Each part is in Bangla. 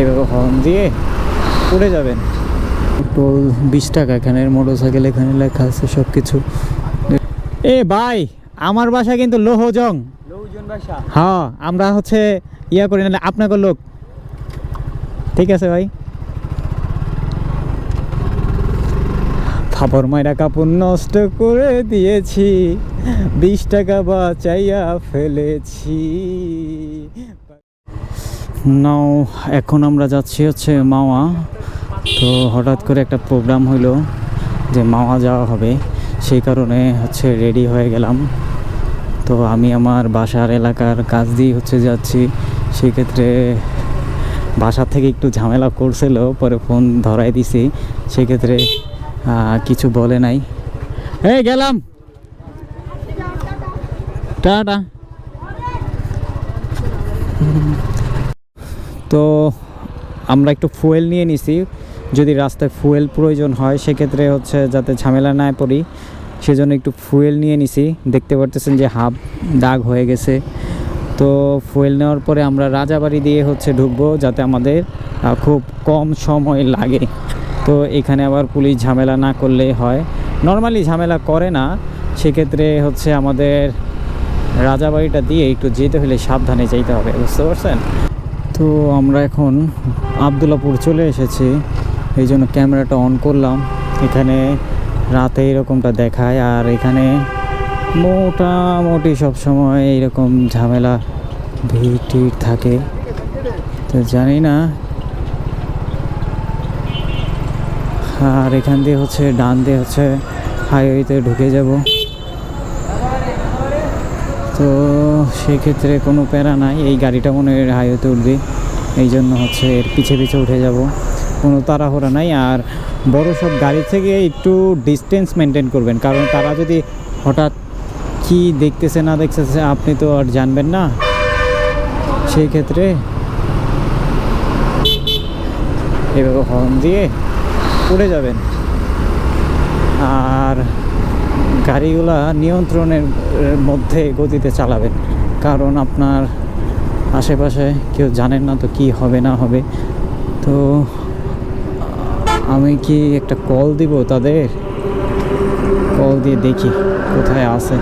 এভাবে হর্ন দিয়ে উড়ে যাবেন। টোল বিশ টাকা এখানে মোটর সাইকেল এখানে লেখা আছে সব কিছু এ ভাই আমার বাসা কিন্তু লোহজং। হ্যাঁ আমরা হচ্ছে ইয়া করি না আপনাকে লোক। ঠিক আছে ভাই। ফাপর মাইরা কাপড় নষ্ট করে দিয়েছি বিশ টাকা বাঁচাইয়া ফেলেছি। নাও, এখন আমরা যাচ্ছি হচ্ছে মাওয়া। তো হঠাৎ করে একটা প্রোগ্রাম হইল যে মাওয়া যাওয়া হবে। সেই কারণে হচ্ছে রেডি হয়ে গেলাম। তো আমি আমার বাসার এলাকার কাজ দিয়ে হচ্ছে যাচ্ছি। সেক্ষেত্রে বাসা থেকে একটু ঝামেলা করছিল, পরে ফোন ধরাই দিছি। সেক্ষেত্রে কিছু বলে নাই। এই গেলাম। টাটা। তো আমরা একটু ফুয়েল নিয়ে নিছি। যদি রাস্তায় ফুয়েল প্রয়োজন হয়, সেক্ষেত্রে হচ্ছে যাতে ঝামেলা না পড়ি, সেজন্য একটু ফুয়েল নিয়ে নিছি। দেখতে পারতেছেন যে হাফ দাগ হয়ে গেছে। তো ফুয়েল নেওয়ার পরে আমরা রাজাবাড়ি দিয়ে হচ্ছে ঢুকবো, যাতে আমাদের খুব কম সময় লাগে। তো এখানে আবার পুলিশ ঝামেলা না করলে হয়। নর্মালি ঝামেলা করে না, সেক্ষেত্রে হচ্ছে আমাদের রাজাবাড়িটা দিয়ে একটু যেতে হলে সাবধানে যেতে হবে। বুঝতে পারছেন? তো আমরা এখন আবদুল্লাপুর চলে এসেছি। এই জন্য ক্যামেরাটা অন করলাম। এখানে রাতে এরকমটা দেখায় আর এখানে মোটামুটি সব সময় এইরকম ঝামেলা ভিড় টিড় থাকে। তো জানি না। আর এখান দিয়ে হচ্ছে ডান দিয়ে হচ্ছে হাইওয়েতে ঢুকে যাব। তো সেক্ষেত্রে কোনো প্যারা নাই। এই গাড়িটা মনে হয় হাইওয়েতে উঠবে। এই জন্য হচ্ছে এর পিছে পিছে উঠে যাব। কোনো তাড়াহুড়া নাই। আর বড় সব গাড়ি থেকে একটু ডিস্টেন্স মেনটেন করবেন। কারণ তারা যদি হঠাৎ কি দেখতেছে, না দেখতেছে, আপনি তো আর জানবেন না। সেই ক্ষেত্রে এভাবে হর্ন দিয়ে উড়ে যাবেন। আর গাড়িগুলা নিয়ন্ত্রণের মধ্যে গতিতে চালাবেন। কারণ আপনার আশেপাশে কেউ জানেন না তো কি হবে, না হবে। তো, আমি কি একটা কল দিব তাদের? কল দিয়ে দেখি কোথায় আছে।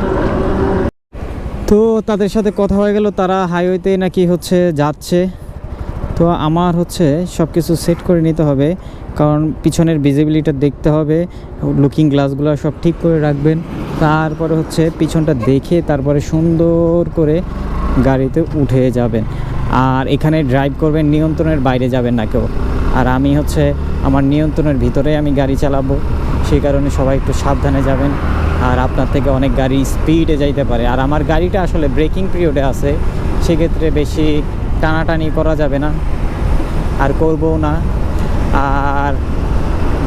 তো তাদের সাথে কথা হয়ে গেল, তারা হাইওয়েতে নাকি হচ্ছে যাচ্ছে। তো আমার হচ্ছে সব কিছু সেট করে নিতে হবে, কারণ পিছনের ভিজিবিলিটা দেখতে হবে লুকিং গ্লাসগুলো সব ঠিক করে রাখবেন। তারপরে হচ্ছে পিছনটা দেখে তারপরে সুন্দর করে গাড়িতে উঠে যাবেন। আর এখানে ড্রাইভ করবেন, নিয়ন্ত্রণের বাইরে যাবেন না কেউ। আর আমি হচ্ছে আমার নিয়ন্ত্রণের ভিতরে আমি গাড়ি চালাবো সেই কারণে সবাই একটু সাবধানে যাবেন। আর আপনার থেকে অনেক গাড়ি স্পিডে যাইতে পারে। আর আমার গাড়িটা আসলে ব্রেকিং পিরিয়ডে আছে, সেক্ষেত্রে বেশি টানাটানি করা যাবে না, আর করবও না। আর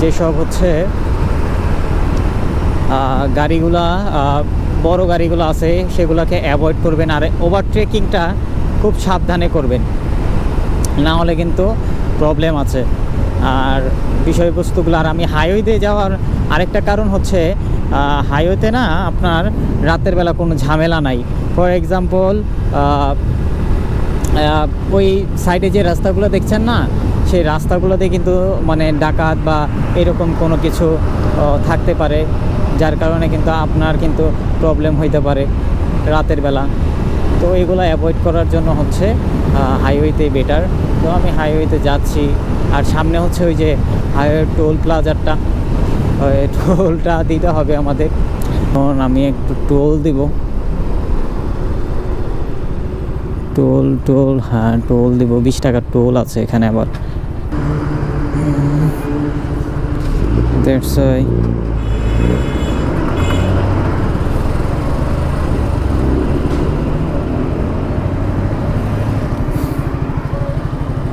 যেসব হচ্ছে গাড়িগুলা বড় গাড়িগুলো আছে, সেগুলোকে অ্যাভয়েড করবেন, আর ওভারটেকিংটা খুব সাবধানে করবেন। না হলে কিন্তু প্রবলেম আছে। আর বিষয়বস্তুগুলো, আর আমি হাইওয়েতে যাওয়ার আরেকটা কারণ হচ্ছে হাইওয়েতে না আপনার রাতের বেলা কোনো ঝামেলা নাই। ফর এক্সাম্পল ওই সাইডে যে রাস্তাগুলো দেখছেন না, সেই রাস্তাগুলোতে কিন্তু মানে ডাকাত বা এরকম কোনো কিছু থাকতে পারে, যার কারণে কিন্তু আপনার কিন্তু প্রবলেম হইতে পারে রাতের বেলা। তো এগুলো অ্যাভয়েড করার জন্য হচ্ছে হাইওয়েতে বেটার তো আমি হাইওয়েতে যাচ্ছি, আর সামনে হচ্ছে ওই যে হাইওয়ে টোল প্লাজারটা টোলটা দিতে হবে আমাদের। তখন আমি একটু টোল দিব। টোল টোল হ্যাঁ টোল দিব বিশ টাকার টোল আছে এখানে আবার। দ্যাটস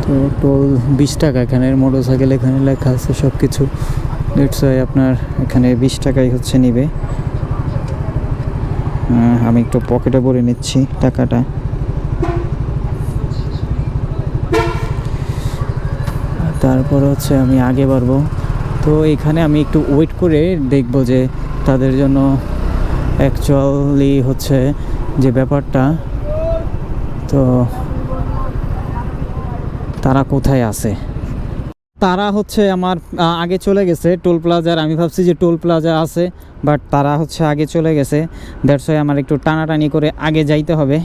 তো টোল বিশ টাকা এখানে মোটর সাইকেল এখানে লেখা আছে সব কিছু ওয়াই আপনার এখানে বিশ টাকাই হচ্ছে নিবে। আহ, আমি একটু পকেটে ভরে নিচ্ছি টাকাটা। তারপর হচ্ছে আমি আগে বাড়বো। তো এখানে আমি একটু ওয়েট করে দেখব যে তাদের জন্য অ্যাকচুয়ালি হচ্ছে যে ব্যাপারটা। তো তারা কোথায় আছে? তারা হচ্ছে আমার আগে চলে গেছে টোল প্লাজার আমি ভাবছি যে টোল প্লাজা আছে বাট তারা হচ্ছে আগে চলে গেছে। দ্যাটস ওয়াই আমার একটু টানাটানি করে আগে যাইতে হবে।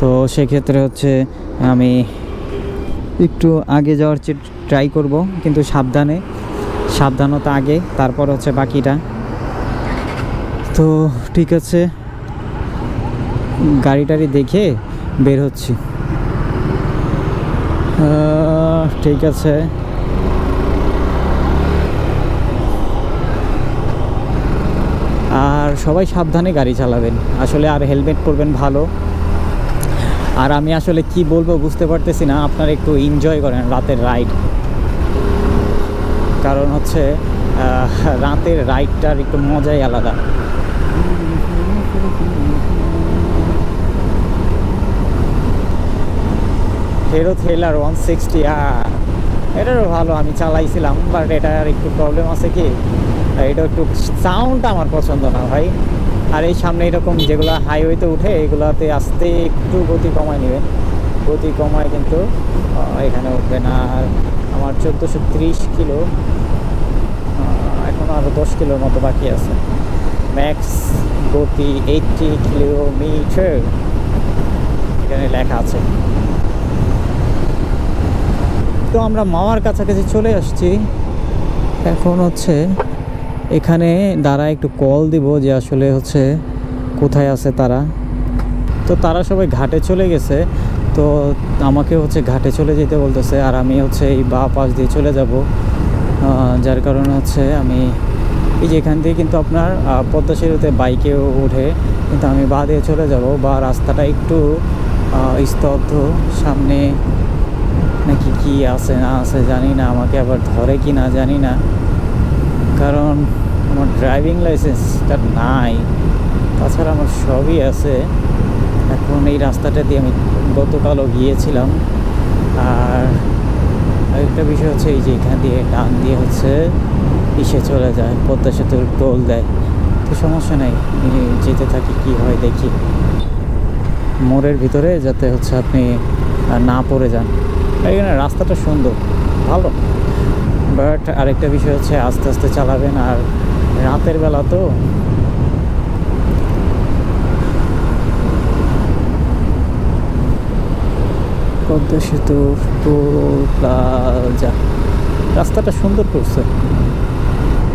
তো সেক্ষেত্রে হচ্ছে আমি একটু আগে যাওয়ার চেয়ে ট্রাই করব, কিন্তু সাবধানে, সাবধানতা আগে, তারপর হচ্ছে বাকিটা। তো ঠিক আছে গাড়ি টাড়ি দেখে বের হচ্ছি। ঠিক আছে। আর সবাই সাবধানে গাড়ি চালাবেন। আসলে আর হেলমেট পরবেন ভালো। আর আমি আসলে কি বলব বুঝতে পারতেছি না, আপনারা একটু এনজয় করেন রাতের রাইড কারণ হচ্ছে রাতের রাইডটার একটু মজাই আলাদা। হিরো থ্রিলার ওয়ান সিক্সটি আর এটারও ভালো, আমি চালাইছিলাম বাট এটার একটু প্রবলেম আছে কি, এটা একটু সাউন্ডটা আমার পছন্দ না ভাই। আর এই সামনে এরকম যেগুলো হাইওয়েতে উঠে, এগুলাতে আসতে একটু গতি কমায় নেবেন গতি কমায় কিন্তু এখানে উঠবে না। আর আমার চোদ্দোশো ত্রিশ কিলো এখন আরও দশ কিলোর মতো বাকি আছে। ম্যাক্স গতি এইটটি কিলোমিটার এখানে লেখা আছে। তো আমরা মামার কাছাকাছি চলে আসছি। এখন হচ্ছে এখানে দ্বারা একটু কল দিব যে আসলে হচ্ছে কোথায় আছে তারা। তো তারা সবাই ঘাটে চলে গেছে। তো আমাকে হচ্ছে ঘাটে চলে যেতে বলতেছে আর আমি হচ্ছে এই বা পাশ দিয়ে চলে যাব। যার কারণে হচ্ছে আমি এই যে এখান দিয়ে কিন্তু আপনার পদ্মা সেতুতে বাইকেও উঠে কিন্তু আমি বা দিয়ে চলে যাব। বা রাস্তাটা একটু স্তব্ধ। সামনে নাকি কি আছে না আছে জানি না। আমাকে আবার ধরে কি না জানি না। কারণ আমার ড্রাইভিং লাইসেন্সটা নাই। তাছাড়া আমার সবই আছে। এখন এই রাস্তাটা দিয়ে আমি গতকালও গিয়েছিলাম। আর আরেকটা বিষয় হচ্ছে এই যে এখান দিয়ে ডান দিয়ে হচ্ছে ইসে চলে যায়, পদ্মা সেতুর টোল দেয়। তো সমস্যা নেই যেতে থাকি, কি হয় দেখি। মোড়ের ভিতরে যাতে হচ্ছে আপনি না পড়ে যান। এখানে রাস্তাটা সুন্দর, ভালো। বাট আরেকটা বিষয় হচ্ছে আস্তে আস্তে চালাবেন আর রাতের বেলা তো পদ্মা সেতু টোল প্লাজা রাস্তাটা সুন্দর করছে।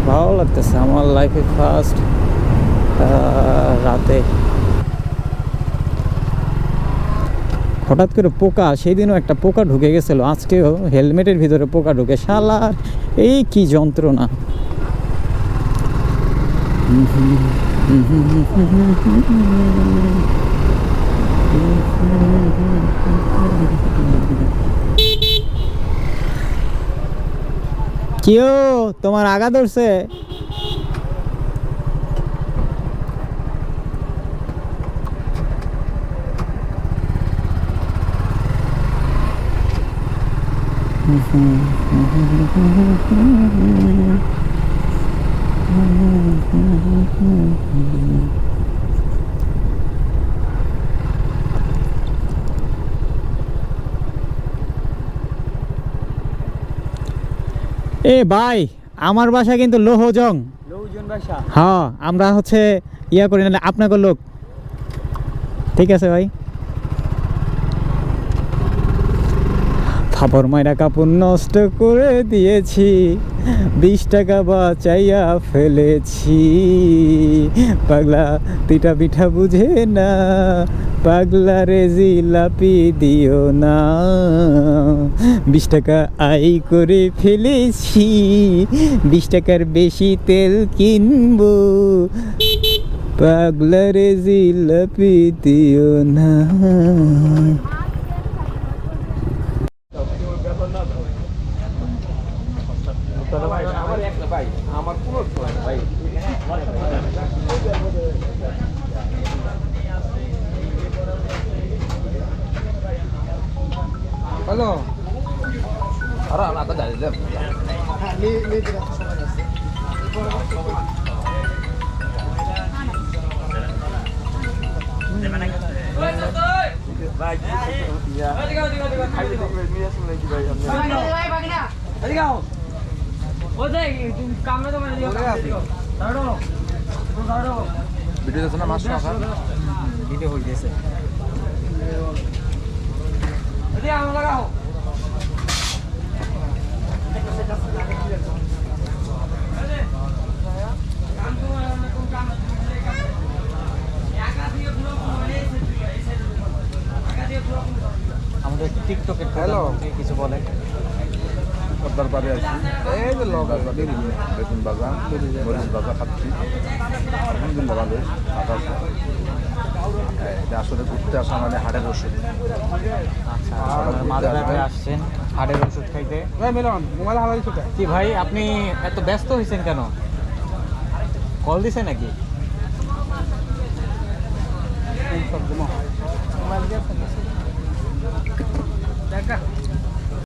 ভালো লাগতেছে। আমার লাইফে ফার্স্ট রাতে হঠাৎ করে পোকা সেই দিনও একটা পোকা ঢুকে গেছিল, আজকেও হেলমেটের ভিতরে পোকা ঢুকে। শালা, এই কি যন্ত্রণা। কেউ তোমার আগা ধরছে? এ ভাই আমার বাসা কিন্তু লোহজং। হ্যাঁ আমরা হচ্ছে ইয়া করি না আপনাকে লোক। ঠিক আছে ভাই? ফাপর মাইরা কাপড় নষ্ট করে দিয়েছি। বিশ টাকা বাঁচাইয়া ফেলেছি। পাগলা পিঠা পিঠা বুঝে না। পাগলা রে জিলাপি দিও না। বিশ টাকা আই করে ফেলেছি। বিশ টাকার বেশি তেল কিনবো। পাগলা রে জিলাপি দিও না আমার একটা ভাই আমার কোনো ভাই হ্যালো আরে আমরা তো জানি যে ভাই খাইতে দেখবে নিয়ে নাকি ভাই আপনি ভিডিও দেখছ না মাছ ভিডিও হয়ে গেছে আমাদের টিকটকের Hello. প্রধানমন্ত্রী কিছু বলেন পদ্মার পাড়ে আছি এই যে লগ বেগুন বাজার মরিচ বাজার খাচ্ছি আলহামদুলিল্লাহ ভালোই ভালো আছে এটা আসলে ঘুরতে আসা মানে হাটের ওষুধ। আচ্ছা আসছেন হাড়ের ওষুধ খাইতে। ভাই মিলন মোবাইল হারাই কি ভাই আপনি এত ব্যস্ত হয়েছেন কেন? কল দিছে নাকি? মোবাইল